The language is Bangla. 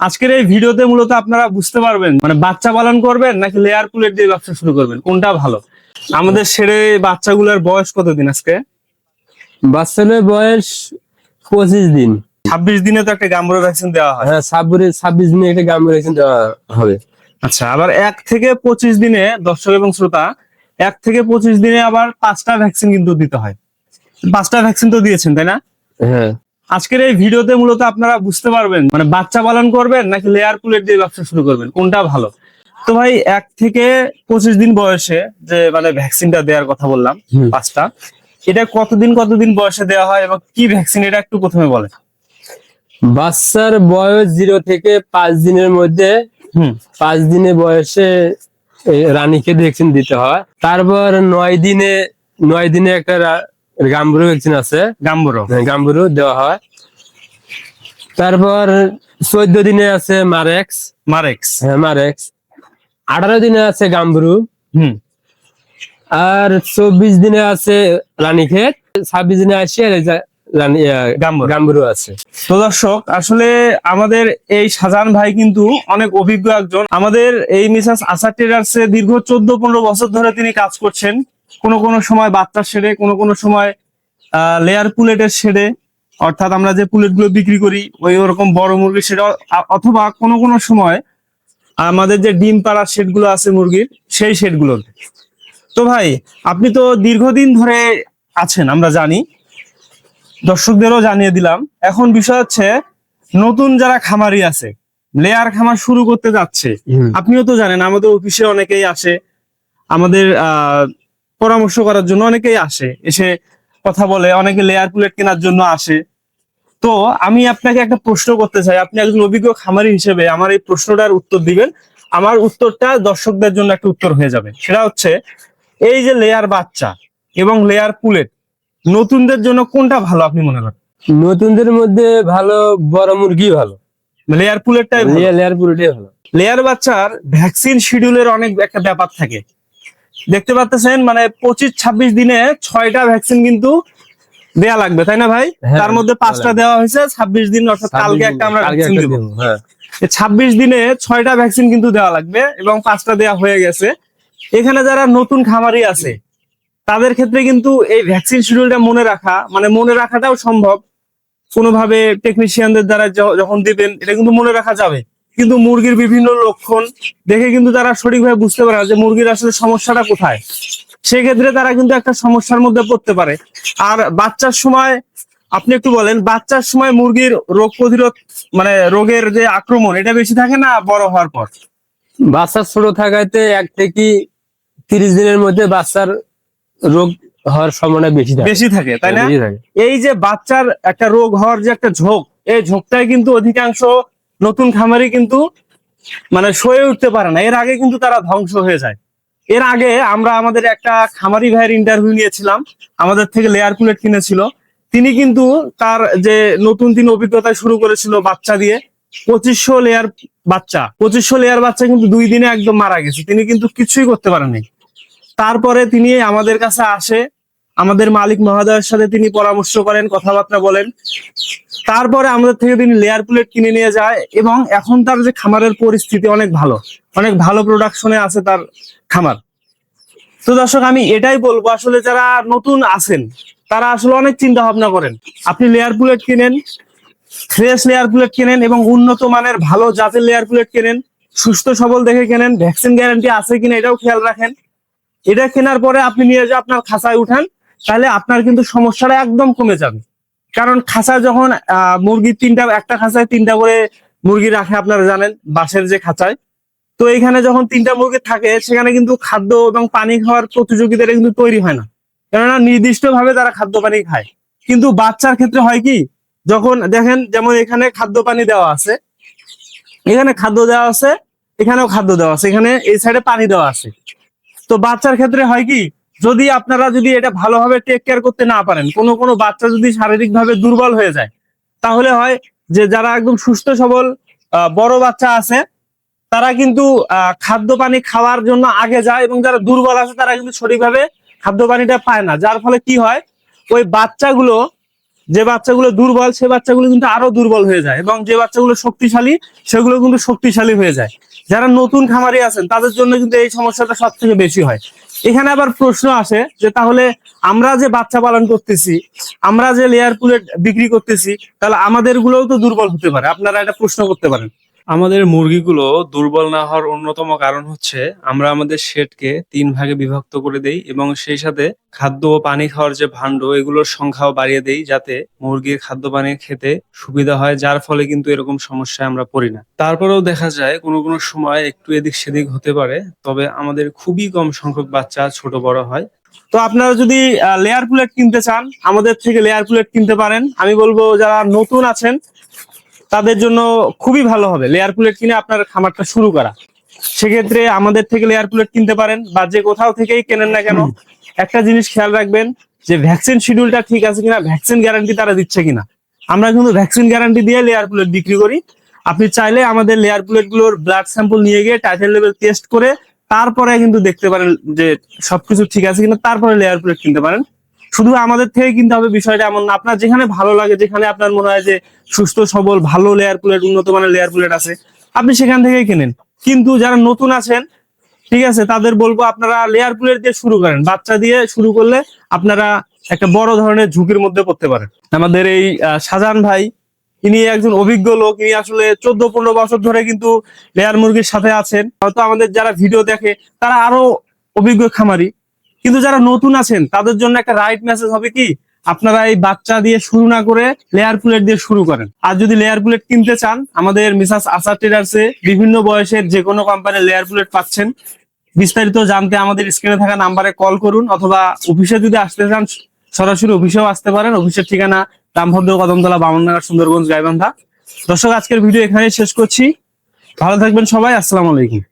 আজকের এই ভিডিওতে মূলত আপনারা বুঝতে পারবেন মানে বাচ্চা পালন করবেন নাকি লেয়ার পুলেট দিয়ে ব্যবসা শুরু করবেন? কোনটা ভালো? আমাদের সেরে বাচ্চাগুলোর বয়স কতদিন আজকে? বাচ্চাদের বয়স পঁচিশ দিন। ছাব্বিশ দিনে তো একটা গাম্বুরো ভ্যাকসিন দেওয়া হয়। হ্যাঁ ছাব্বিশ ছাব্বিশ দিনে একটা গাম ভ্যাকসিন দেওয়া হবে। আচ্ছা আবার এক থেকে পঁচিশ দিনে দর্শক এবং শ্রোতা এক থেকে পঁচিশ দিনে আবার পাঁচটা ভ্যাকসিন কিন্তু দিতে হয়। পাঁচটা ভ্যাকসিন তো দিয়েছেন তাই না? হ্যাঁ। আজকের এই ভিডিওতে মূলত আপনারা বুঝতে পারবেন মানে বাচ্চা পালন করবেন নাকি লেয়ার পুলেট দিয়ে ব্যবসা শুরু করবেন কোনটা ভালো? তো ভাই এক থেকে পঁচিশ দিন বয়সে যে মানে ভ্যাকসিনটা দেওয়ার কথা বললাম। পাঁচটা এটা কতদিন কতদিন বয়সে দেওয়া হয় এবং কি ভ্যাকসিন এটা একটু প্রথমে বলেন। বাচ্চার বয়স জিরো থেকে পাঁচ দিনের মধ্যে পাঁচ দিনে বয়সে রানীকে ভ্যাকসিন দিতে হয়। তারপর নয় দিনে নয় দিনে একটা গাম্বুরু ভ্যাকসিন আছে। গাম্বুরো। গাম্বুরু দেওয়া হয়। তারপর চোদ্দ দিনে আছে মারেক্স মারেক্স হ্যাঁ মারেক্স আঠারো দিনে আছে গাম্বুরু। হুম। আর চব্বিশ দিনে আছে রানীক্ষেত। ছাব্বিশ দিনে আসে রানী গাম্বুরো। আছে। তো দর্শক আসলে আমাদের এই শাহজাহান ভাই কিন্তু অনেক অভিজ্ঞ একজন। আমাদের এই মিসাস আসার ট্রেডার্সে দীর্ঘ চোদ্দ পনেরো বছর ধরে তিনি কাজ করছেন। কোনো কোনো সময় বাচ্চার শেডে কোনো কোনো সময় লেয়ার পুলেটের শেডে অর্থাৎ আমরা যে পুলেটগুলো বিক্রি করি ওই ওরকম বড় মুরগির শেডে অথবা কোনো কোনো সময় আমাদের যে ডিম পাড়ার শেডগুলো আছে মুরগির সেই শেডগুলো তো ভাই আপনি তো দীর্ঘদিন ধরে আছেন আমরা জানি। দর্শকদেরও জানিয়ে দিলাম। এখন বিষয় হচ্ছে নতুন যারা খামারি আছে লেয়ার খামার শুরু করতে যাচ্ছে আপনিও তো জানেন আমাদের অফিসে অনেকেই আসে। আমাদের আহ, পরামর্শ করার জন্য অনেকেই আসে এসে কথা বলে অনেকে লেয়ার প্লেট কেনার জন্য আসে। তো আমি আপনাকে একটা প্রশ্ন করতে চাই আপনি একজন অভিজ্ঞ খামারি হিসেবে আমার এই প্রশ্নটার উত্তর দিবেন। আমার উত্তরটা দর্শকদের জন্য একটা উত্তর হয়ে যাবে। সেটা হচ্ছে এই যে লেয়ার বাচ্চা এবং লেয়ার পুলেট নতুনদের জন্য কোনটা ভালো আপনি মনে করেন? নতুনদের মধ্যে ভালো বড় মুরগি ভালো। লেয়ার পুলেটটাই। লেয়ার পুরোটাই ভালো। লেয়ার বাচ্চার ভ্যাকসিন শিডিউলের অনেক একটা ব্যাপার থাকে। দেখতে পাচ্ছেন মানে পঁচিশ ছাব্বিশ দিনে ছয়টা ভ্যাকসিন কিন্তু দেয়া লাগবে তাই না ভাই? হ্যাঁ, তার মধ্যে পাঁচটা দেওয়া হয়েছে ছাব্বিশ দিন অর্থাৎ কালকে একটা আমরা ভ্যাকসিন দেবো, হ্যাঁ। ছাব্বিশ দিনে ছয়টা ভ্যাকসিন কিন্তু দেওয়া লাগবে এবং পাঁচটা দেওয়া হয়ে গেছে। এখানে যারা নতুন খামারি আছে তাদের ক্ষেত্রে কিন্তু এই ভ্যাকসিন শিডিউলটা মনে রাখা মানে মনে রাখাটাও সম্ভব। কোনোভাবে টেকনিশিয়ানদের দ্বারা যখন দিবেন এটা কিন্তু মনে রাখা যাবে। কিন্তু মুরগির বিভিন্ন লক্ষণ দেখে কিন্তু তারা সঠিকভাবে বুঝতে পারে না যে মুরগির আসলে সমস্যাটা কোথায়। সেক্ষেত্রে তারা কিন্তু একটা সমস্যার মধ্যে পড়তে পারে। আর বাচ্চার সময় আপনি একটু বলেন বাচ্চার সময় মুরগির রোগ প্রতিরোধ মানে রোগের যে আক্রমণ এটা বেশি থাকে না বড় হওয়ার পর? বাচ্চা ছোট থাকাতে এক থেকে তিরিশ দিনের মধ্যে বাচ্চার রোগ হওয়ার সম্ভাবনা বেশি থাকে। বেশি থাকে তাই না? এই যে বাচ্চার একটা রোগ হওয়ার যে একটা ঝোঁক এই ঝোঁকটাই কিন্তু অধিকাংশ নতুন খামারি কিন্তু মানে সয়ে উঠতে পারে না। এর আগে কিন্তু তারা ধ্বংস হয়ে যায়। এর আগে আমরা আমাদের একটা খামারি ভাইয়ের ইন্টারভিউ নিয়েছিলাম, আমাদের থেকে লেয়ার কুলেট কিনেছিল। তিনি কিন্তু তার যে নতুন তিনি অভিজ্ঞতা শুরু করেছিল বাচ্চা দিয়ে, পঁচিশশো লেয়ার বাচ্চা। পঁচিশশো লেয়ার বাচ্চা কিন্তু দুই দিনে একদম মারা গেছে। তিনি কিন্তু কিছুই করতে পারেননি। তারপরে তিনি আমাদের কাছে আসে, আমাদের মালিক মহাদয়ের সাথে তিনি পরামর্শ করেন, কথাবার্তা বলেন। তারপরে আমাদের থেকে তিনি লেয়ার প্লেট কিনে নিয়ে যায় এবং এখন তার যে খামারের পরিস্থিতি অনেক ভালো। অনেক ভালো প্রোডাকশনে আছে তার খামার। তো দর্শক, আমি এটাই বলব, আসলে যারা নতুন আছেন, তারা আসলে অনেক চিন্তা ভাবনা করেন। আপনি লেয়ার প্লেট কিনেন ফ্রেশ লেয়ার প্লেট কেনেন এবং উন্নত মানের ভালো জাতের লেয়ার প্লেট কেনেন, সুস্থ সবল দেখে কেনেন ভ্যাকসিন গ্যারান্টি আছে কিনা এটাও খেয়াল রাখেন। এটা কেনার পরে আপনি নিয়ে যে আপনার খাঁচায় উঠান, তাহলে আপনার কিন্তু সমস্যাটা একদম কমে যাবে। কারণ খাঁচা যখন আহ, মুরগির তিনটা একটা খাঁচায় তিনটা করে মুরগি রাখে আপনারা জানেন বাঁশের যে খাঁচায়। তো এখানে যখন তিনটা মুরগি থাকে সেখানে কিন্তু খাদ্য এবং পানি খাওয়ার প্রতিযোগিতাটা কিন্তু তৈরি হয় না। কেননা নির্দিষ্ট ভাবে তারা খাদ্য পানি খায়। কিন্তু বাচ্চার ক্ষেত্রে হয় কি যখন দেখেন যেমন এখানে খাদ্য পানি দেওয়া আছে এখানে খাদ্য দেওয়া আছে এখানেও খাদ্য দেওয়া আছে এখানে এই সাইডে পানি দেওয়া আছে। তো বাচ্চার ক্ষেত্রে হয় কি যদি আপনারা যদি এটা ভালোভাবে টেক কেয়ার করতে না পারেন, কোনো কোনো বাচ্চা যদি শারীরিকভাবে দুর্বল হয়ে যায়, তাহলে হয় যে যারা একদম সুস্থ সবল বড় বাচ্চা আছে, তারা কিন্তু খাদ্য পানি খাওয়ার জন্য আগে যায় এবং যারা দুর্বল আছে তারা কিন্তু সঠিকভাবে খাদ্য পানিটা পায় না। যার ফলে কি হয়, ওই বাচ্চাগুলো, যে বাচ্চাগুলো দুর্বল, সে বাচ্চাগুলো কিন্তু আরও দুর্বল হয়ে যায় এবং যে বাচ্চাগুলো শক্তিশালী, সেগুলো কিন্তু শক্তিশালী হয়ে যায়। যারা নতুন খামারি আছেন, তাদের জন্য কিন্তু এই সমস্যাটা সব থেকে বেশি হয়। এখানে আবার প্রশ্ন আসে যে তাহলে আমরা যে বাচ্চা পালন করতেছি, আমরা যে লেয়ার পুলে বিক্রি করতেছি, তাহলে আমাদের গুলোও তো দুর্বল হতে পারে। আপনারা এটা প্রশ্ন করতে পারেন। আমাদের মুরগিগুলো দুর্বল না হওয়ার অন্যতম কারণ হচ্ছে আমরা আমাদের শেডকে তিন ভাগে বিভক্ত করে দেই এবং সেই সাথে খাদ্য ও পানি খাওয়ার যে ভাণ্ড, এগুলোর সংখ্যাও বাড়িয়ে দেই যাতে মুরগির খাদ্য পানি খেতে সুবিধা হয়, যার ফলে কিন্তু এরকম সমস্যায় আমরা পড়ি না। তারপরেও দেখা যায় কোনো কোনো সময় একটু এদিক সেদিক হতে পারে, তবে আমাদের খুবই কম সংখ্যক বাচ্চা, ছোট, বড় হয়। তো আপনারা যদি লেয়ার প্লেট কিনতে চান, আমাদের থেকে লেয়ার প্লেট কিনতে পারেন। আমি বলব যারা নতুন আছেন তাদের জন্য খুবই ভালো হবে। লেয়ার প্লেট কিনে আপনার খামারটা শুরু করা। সেক্ষেত্রে আমাদের থেকে লেয়ার প্লেট কিনতে পারেন বা যে কোথাও থেকেই কেনেন না কেন, একটা জিনিস খেয়াল রাখবেন যে ভ্যাকসিন শিডিউলটা ঠিক আছে কিনা ভ্যাকসিন গ্যারান্টি তারা দিচ্ছে কিনা। আমরা কিন্তু ভ্যাকসিন গ্যারান্টি দিয়ে লেয়ার প্লেট বিক্রি করি। আপনি চাইলে আমাদের লেয়ার প্লেটগুলোর ব্লাড স্যাম্পল নিয়ে গিয়ে টাইটেল লেভেল টেস্ট করে, তারপরে কিন্তু দেখতে পারেন যে সবকিছু ঠিক আছে কিনা, তারপরে লেয়ার প্লেট কিনতে পারেন। শুধু আমাদের থেকে কিনতে হবে বিষয়টা এমন না। আপনার যেখানে ভালো লাগে, যেখানে আপনার মনে হয় যে সুস্থ, সবল, ভালো লেয়ার প্লেট উন্নত মানের লেয়ার প্লেট আছে, আপনি সেখান থেকেই কেনেন। কিন্তু যারা নতুন আছেন, ঠিক আছে, তাদের বলব আপনারা লেয়ার প্লেট দিয়ে শুরু করেন। বাচ্চা দিয়ে শুরু করলে আপনারা একটা বড় ধরনের ঝুঁকির মধ্যে পড়তে পারেন। আমাদের এই শাহজাহান ভাই, ইনি একজন অভিজ্ঞ লোক। ইনি আসলে চোদ্দ, পনেরো বছর ধরে কিন্তু লেয়ার মুরগির সাথে আছেন। হয়তো আমাদের যারা ভিডিও দেখে, তারা আরও অভিজ্ঞ খামারি। কিন্তু যারা নতুন আছেন, তাদের জন্য একটা রাইট মেসেজ হবে কি? আপনারা এই বাচ্চা দিয়ে শুরু না করে লেয়ার প্লেট দিয়ে শুরু করেন। আর যদি লেয়ার প্লেট কিনতে চান, আমাদের মিসাস আসার ট্রেডার্সে বিভিন্ন বয়সের যে কোনো কোম্পানির লেয়ার প্লেট পাচ্ছেন। বিস্তারিত জানতে আমাদের স্ক্রিনে থাকা নাম্বারে কল করুন, অথবা অফিসে যদি আসতে চান, সরাসরি অফিসেও আসতে পারেন। অফিসের ঠিকানা রামভদ্র কদমতলা বামনগর সুন্দরগঞ্জ, গাইবান্ধা। দর্শক, আজকের ভিডিও এখানে শেষ করছি। ভালো থাকবেন সবাই, আসসালামু আলাইকুম।